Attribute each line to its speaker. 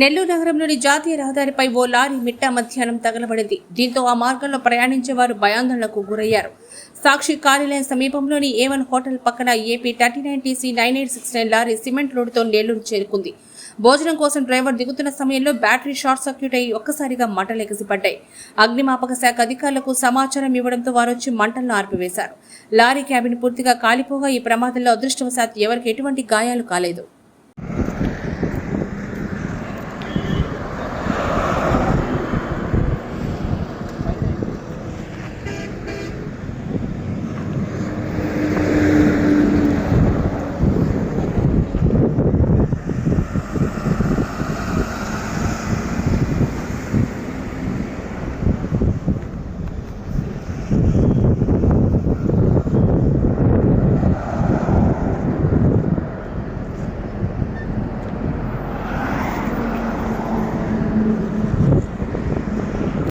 Speaker 1: నెల్లూరు నగరంలోని జాతీయ రహదారిపై ఓ లారీ మిట్టా మధ్యాహ్నం తగలబడింది. దీంతో ఆ మార్గంలో ప్రయాణించే వారు భయాందోళనకు గురయ్యారు. సాక్షి కార్యాలయం సమీపంలోని ఏవన్ హోటల్ పక్కన AP thirty nine TC nine eight six nine lorry cement రోడ్డుతో Nellore చేరుకుంది. భోజనం కోసం డ్రైవర్ దిగుతున్న సమయంలో బ్యాటరీ షార్ట్ సర్క్యూట్ అయి ఒక్కసారిగా మంటలు ఎగసిపడ్డాయి. అగ్నిమాపక శాఖ అధికారులకు సమాచారం ఇవ్వడంతో వారు వచ్చి మంటలను ఆర్పివేశారు. లారీ క్యాబిన్ పూర్తిగా కాలిపోగా ఈ ప్రమాదంలో అదృష్టవశాత్తు ఎవరికి ఎటువంటి గాయాలు కాలేదు.